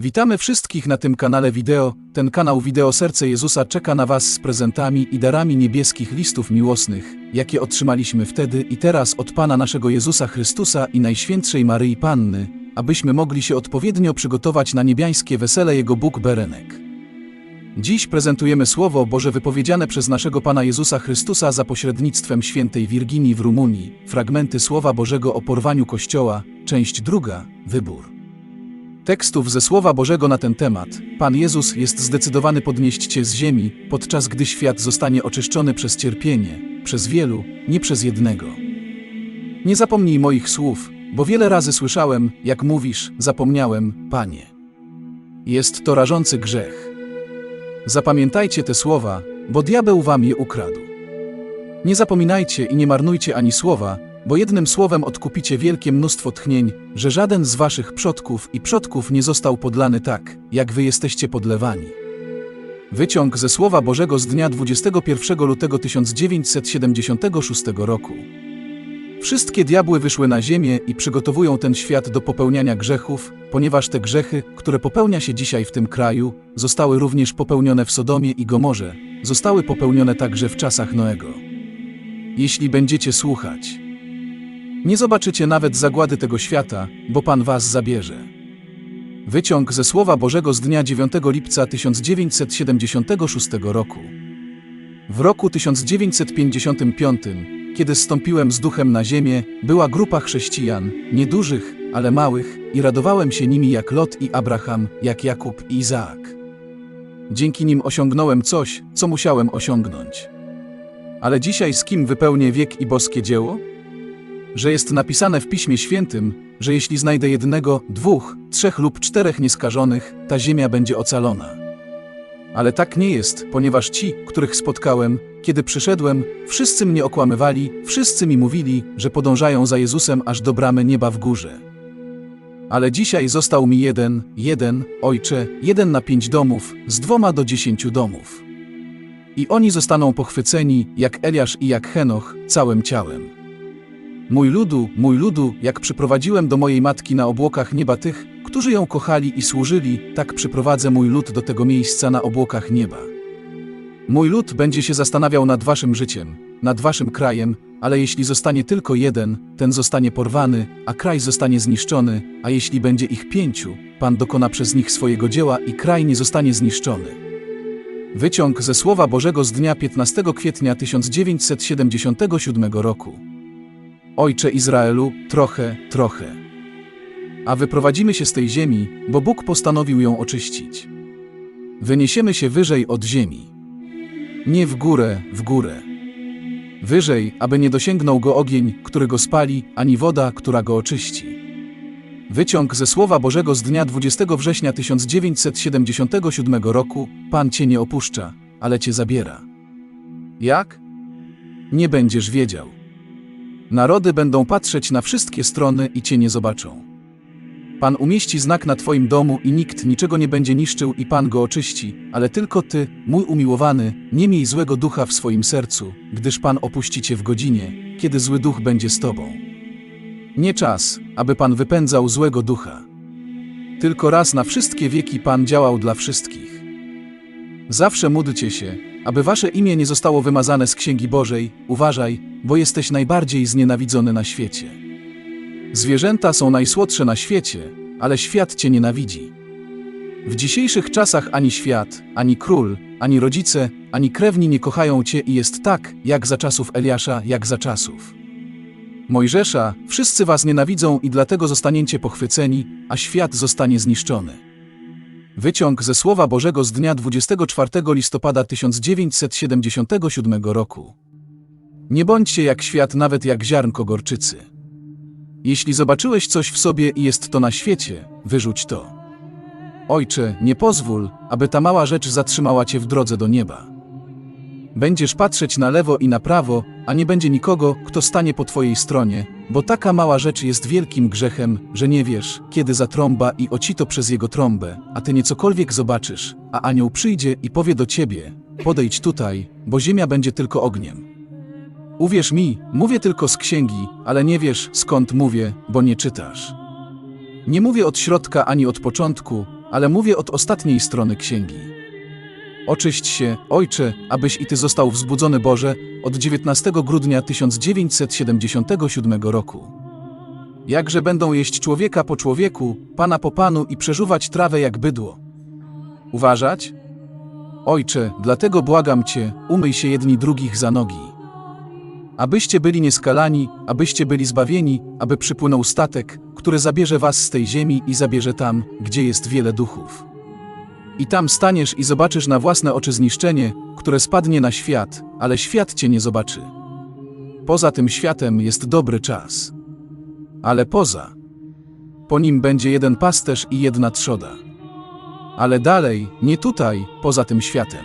Witamy wszystkich na tym kanale wideo. Ten kanał Wideo Serce Jezusa czeka na Was z prezentami i darami niebieskich listów miłosnych, jakie otrzymaliśmy wtedy i teraz od Pana naszego Jezusa Chrystusa i Najświętszej Maryi Panny, abyśmy mogli się odpowiednio przygotować na niebiańskie wesele Jego Bóg Berenek. Dziś prezentujemy Słowo Boże wypowiedziane przez naszego Pana Jezusa Chrystusa za pośrednictwem świętej Wirginii w Rumunii, fragmenty Słowa Bożego o porwaniu Kościoła, część druga, wybór. Tekstów ze Słowa Bożego na ten temat Pan Jezus jest zdecydowany podnieść Cię z ziemi, podczas gdy świat zostanie oczyszczony przez cierpienie, przez wielu, nie przez jednego. Nie zapomnij moich słów, bo wiele razy słyszałem, jak mówisz, zapomniałem, Panie. Jest to rażący grzech. Zapamiętajcie te słowa, bo diabeł wam je ukradł. Nie zapominajcie i nie marnujcie ani słowa, bo jednym słowem odkupicie wielkie mnóstwo tchnień, że żaden z waszych przodków i przodków nie został podlany tak, jak wy jesteście podlewani. Wyciąg ze Słowa Bożego z dnia 21 lutego 1976 roku. Wszystkie diabły wyszły na ziemię i przygotowują ten świat do popełniania grzechów, ponieważ te grzechy, które popełnia się dzisiaj w tym kraju, zostały również popełnione w Sodomie i Gomorze, zostały popełnione także w czasach Noego. Jeśli będziecie słuchać, nie zobaczycie nawet zagłady tego świata, bo Pan was zabierze. Wyciąg ze Słowa Bożego z dnia 9 lipca 1976 roku. W roku 1955, kiedy zstąpiłem z duchem na ziemię, była grupa chrześcijan, niedużych, ale małych, i radowałem się nimi jak Lot i Abraham, jak Jakub i Izaak. Dzięki nim osiągnąłem coś, co musiałem osiągnąć. Ale dzisiaj z kim wypełnię wiek i boskie dzieło? Że jest napisane w Piśmie Świętym, że jeśli znajdę jednego, dwóch, trzech lub czterech nieskażonych, ta ziemia będzie ocalona. Ale tak nie jest, ponieważ ci, których spotkałem, kiedy przyszedłem, wszyscy mnie okłamywali, wszyscy mi mówili, że podążają za Jezusem aż do bramy nieba w górze. Ale dzisiaj został mi jeden, jeden, ojcze, jeden na pięć domów, z dwoma do dziesięciu domów. I oni zostaną pochwyceni, jak Eliasz i jak Henoch, całym ciałem. Mój ludu, mój ludu, jak przyprowadziłem do mojej matki na obłokach nieba tych, którzy ją kochali i służyli, tak przyprowadzę mój lud do tego miejsca na obłokach nieba. Mój lud będzie się zastanawiał nad waszym życiem, nad waszym krajem, ale jeśli zostanie tylko jeden, ten zostanie porwany, a kraj zostanie zniszczony, a jeśli będzie ich pięciu, Pan dokona przez nich swojego dzieła i kraj nie zostanie zniszczony. Wyciąg ze Słowa Bożego z dnia 15 kwietnia 1977 roku. Ojcze Izraelu, trochę, trochę. A wyprowadzimy się z tej ziemi, bo Bóg postanowił ją oczyścić. Wyniesiemy się wyżej od ziemi. Nie w górę, w górę. Wyżej, aby nie dosięgnął go ogień, który go spali, ani woda, która go oczyści. Wyciąg ze Słowa Bożego z dnia 20 września 1977 roku Pan cię nie opuszcza, ale cię zabiera. Jak? Nie będziesz wiedział. Narody będą patrzeć na wszystkie strony i cię nie zobaczą. Pan umieści znak na twoim domu i nikt niczego nie będzie niszczył i Pan go oczyści, ale tylko ty, mój umiłowany, nie miej złego ducha w swoim sercu, gdyż Pan opuści cię w godzinie, kiedy zły duch będzie z tobą. Nie czas, aby Pan wypędzał złego ducha. Tylko raz na wszystkie wieki Pan działał dla wszystkich. Zawsze módlcie się, aby wasze imię nie zostało wymazane z Księgi Bożej, uważaj, bo jesteś najbardziej znienawidzony na świecie. Zwierzęta są najsłodsze na świecie, ale świat cię nienawidzi. W dzisiejszych czasach ani świat, ani król, ani rodzice, ani krewni nie kochają cię i jest tak, jak za czasów Eliasza, jak za czasów. Mojżesza, wszyscy was nienawidzą i dlatego zostaniecie pochwyceni, a świat zostanie zniszczony. Wyciąg ze Słowa Bożego z dnia 24 listopada 1977 roku. Nie bądźcie jak świat, nawet jak ziarnko gorczycy. Jeśli zobaczyłeś coś w sobie i jest to na świecie, wyrzuć to. Ojcze, nie pozwól, aby ta mała rzecz zatrzymała cię w drodze do nieba. Będziesz patrzeć na lewo i na prawo, a nie będzie nikogo, kto stanie po twojej stronie, bo taka mała rzecz jest wielkim grzechem, że nie wiesz, kiedy zatrąba i ocito przez jego trąbę, a ty niecokolwiek zobaczysz, a anioł przyjdzie i powie do ciebie: Podejdź tutaj, bo ziemia będzie tylko ogniem. Uwierz mi, mówię tylko z księgi, ale nie wiesz skąd mówię, bo nie czytasz. Nie mówię od środka ani od początku, ale mówię od ostatniej strony księgi. Oczyść się, ojcze, abyś i ty został wzbudzony Boże od 19 grudnia 1977 roku. Jakże będą jeść człowieka po człowieku, pana po panu i przeżuwać trawę jak bydło. Uważać? Ojcze, dlatego błagam cię, umyj się jedni drugich za nogi. Abyście byli nieskalani, abyście byli zbawieni, aby przypłynął statek, który zabierze was z tej ziemi i zabierze tam, gdzie jest wiele duchów. I tam staniesz i zobaczysz na własne oczy zniszczenie, które spadnie na świat, ale świat cię nie zobaczy. Poza tym światem jest dobry czas. Ale poza. Po nim będzie jeden pasterz i jedna trzoda. Ale dalej, nie tutaj, poza tym światem.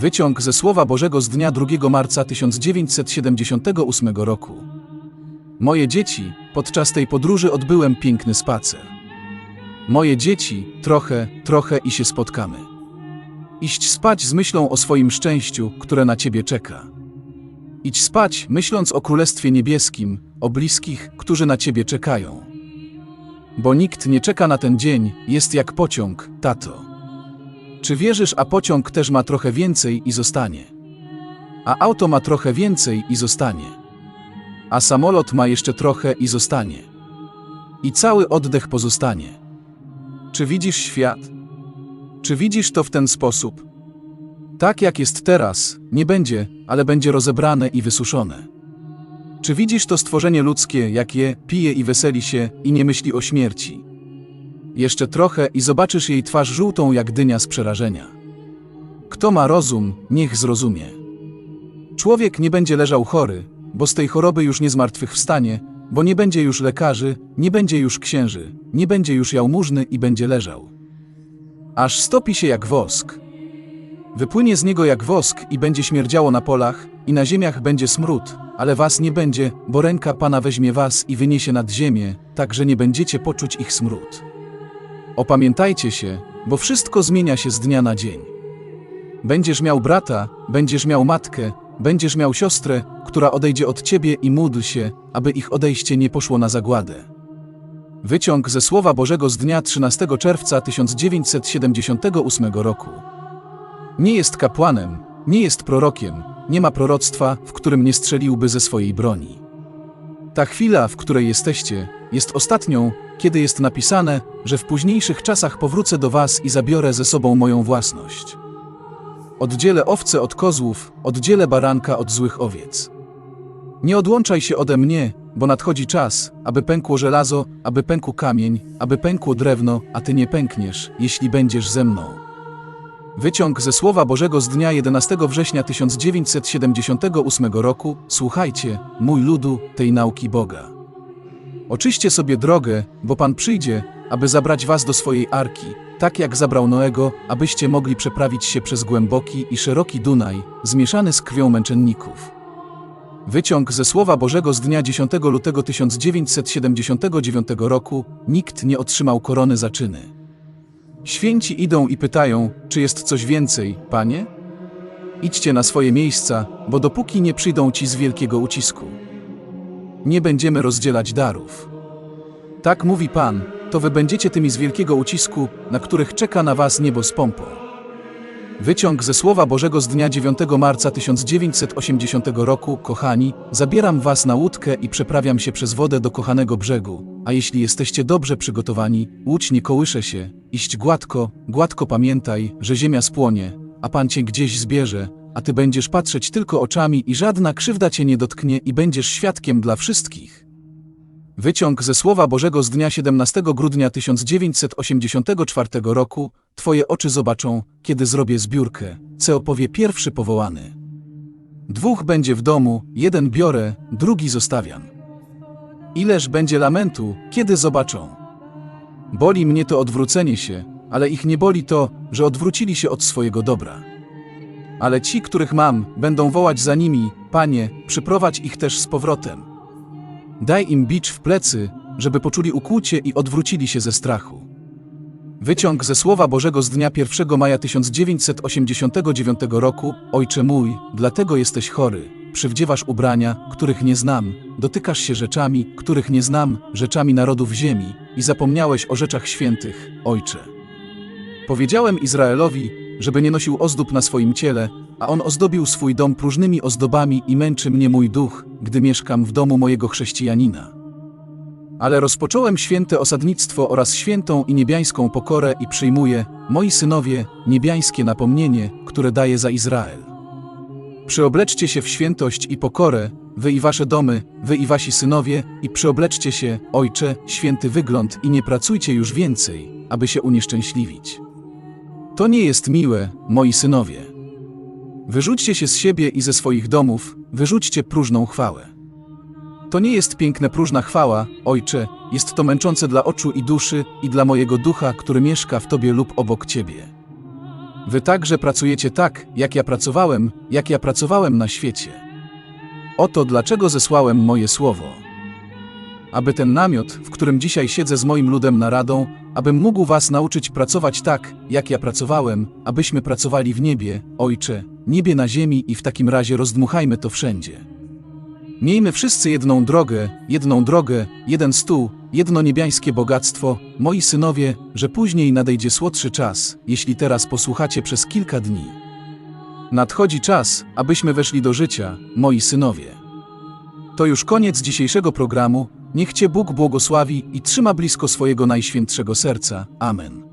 Wyciąg ze Słowa Bożego z dnia 2 marca 1978 roku. Moje dzieci, podczas tej podróży odbyłem piękny spacer. Moje dzieci, trochę, trochę i się spotkamy. Iść spać z myślą o swoim szczęściu, które na ciebie czeka. Idź spać, myśląc o Królestwie Niebieskim, o bliskich, którzy na ciebie czekają. Bo nikt nie czeka na ten dzień, jest jak pociąg, tato. Czy wierzysz, a pociąg też ma trochę więcej i zostanie? A auto ma trochę więcej i zostanie. A samolot ma jeszcze trochę i zostanie. I cały oddech pozostanie. Czy widzisz świat? Czy widzisz to w ten sposób? Tak jak jest teraz, nie będzie, ale będzie rozebrane i wysuszone. Czy widzisz to stworzenie ludzkie, jak je, pije i weseli się i nie myśli o śmierci? Jeszcze trochę i zobaczysz jej twarz żółtą jak dynia z przerażenia. Kto ma rozum, niech zrozumie. Człowiek nie będzie leżał chory, bo z tej choroby już nie zmartwychwstanie, bo nie będzie już lekarzy, nie będzie już księży, nie będzie już jałmużny i będzie leżał. Aż stopi się jak wosk. Wypłynie z niego jak wosk i będzie śmierdziało na polach, i na ziemiach będzie smród, ale was nie będzie, bo ręka Pana weźmie was i wyniesie nad ziemię, tak że nie będziecie poczuć ich smród. Opamiętajcie się, bo wszystko zmienia się z dnia na dzień. Będziesz miał brata, będziesz miał matkę, będziesz miał siostrę, która odejdzie od ciebie i módl się, aby ich odejście nie poszło na zagładę. Wyciąg ze Słowa Bożego z dnia 13 czerwca 1978 roku. Nie jest kapłanem, nie jest prorokiem, nie ma proroctwa, w którym nie strzeliłby ze swojej broni. Ta chwila, w której jesteście, jest ostatnią, kiedy jest napisane, że w późniejszych czasach powrócę do was i zabiorę ze sobą moją własność. Oddzielę owce od kozłów, oddzielę baranka od złych owiec. Nie odłączaj się ode mnie, bo nadchodzi czas, aby pękło żelazo, aby pękł kamień, aby pękło drewno, a ty nie pękniesz, jeśli będziesz ze mną. Wyciąg ze Słowa Bożego z dnia 11 września 1978 roku. Słuchajcie, mój ludu, tej nauki Boga. Oczyście sobie drogę, bo Pan przyjdzie, aby zabrać was do swojej arki, tak jak zabrał Noego, abyście mogli przeprawić się przez głęboki i szeroki Dunaj, zmieszany z krwią męczenników. Wyciąg ze Słowa Bożego z dnia 10 lutego 1979 roku. Nikt nie otrzymał korony za czyny. Święci idą i pytają, czy jest coś więcej, panie? Idźcie na swoje miejsca, bo dopóki nie przyjdą ci z wielkiego ucisku, nie będziemy rozdzielać darów. Tak mówi Pan, to wy będziecie tymi z wielkiego ucisku, na których czeka na was niebo z pompą. Wyciąg ze Słowa Bożego z dnia 9 marca 1980 roku, kochani, zabieram was na łódkę i przeprawiam się przez wodę do kochanego brzegu, a jeśli jesteście dobrze przygotowani, łódź nie kołysze się, iść gładko, gładko pamiętaj, że ziemia spłonie, a Pan cię gdzieś zbierze, a ty będziesz patrzeć tylko oczami i żadna krzywda cię nie dotknie i będziesz świadkiem dla wszystkich. Wyciąg ze Słowa Bożego z dnia 17 grudnia 1984 roku. Twoje oczy zobaczą, kiedy zrobię zbiórkę, co opowie pierwszy powołany. Dwóch będzie w domu, jeden biorę, drugi zostawiam. Ileż będzie lamentu, kiedy zobaczą. Boli mnie to odwrócenie się, ale ich nie boli to, że odwrócili się od swojego dobra. Ale ci, których mam, będą wołać za nimi, Panie, przyprowadź ich też z powrotem. Daj im bicz w plecy, żeby poczuli ukłucie i odwrócili się ze strachu. Wyciąg ze Słowa Bożego z dnia 1 maja 1989 roku. Ojcze mój, dlatego jesteś chory. Przywdziewasz ubrania, których nie znam, dotykasz się rzeczami, których nie znam, rzeczami narodów ziemi i zapomniałeś o rzeczach świętych, Ojcze. Powiedziałem Izraelowi, żeby nie nosił ozdób na swoim ciele, a on ozdobił swój dom próżnymi ozdobami i męczy mnie mój duch, gdy mieszkam w domu mojego chrześcijanina. Ale rozpocząłem święte osadnictwo oraz świętą i niebiańską pokorę i przyjmuję, moi synowie, niebiańskie napomnienie, które daję za Izrael. Przyobleczcie się w świętość i pokorę, wy i wasze domy, wy i wasi synowie, i przyobleczcie się, ojcze, święty wygląd i nie pracujcie już więcej, aby się unieszczęśliwić. To nie jest miłe, moi synowie. Wyrzućcie się z siebie i ze swoich domów, wyrzućcie próżną chwałę. To nie jest piękne próżna chwała, ojcze, jest to męczące dla oczu i duszy i dla mojego ducha, który mieszka w tobie lub obok ciebie. Wy także pracujecie tak, jak ja pracowałem, jak ja pracowałem na świecie. Oto dlaczego zesłałem moje słowo. Aby ten namiot, w którym dzisiaj siedzę z moim ludem naradą, abym mógł was nauczyć pracować tak, jak ja pracowałem, abyśmy pracowali w niebie, Ojcze, niebie na ziemi i w takim razie rozdmuchajmy to wszędzie. Miejmy wszyscy jedną drogę, jedną drogę, jeden stół, jedno niebiańskie bogactwo, moi synowie, że później nadejdzie słodszy czas, jeśli teraz posłuchacie przez kilka dni. Nadchodzi czas, abyśmy weszli do życia, moi synowie. To już koniec dzisiejszego programu. Niech Cię Bóg błogosławi i trzyma blisko swojego najświętszego serca. Amen.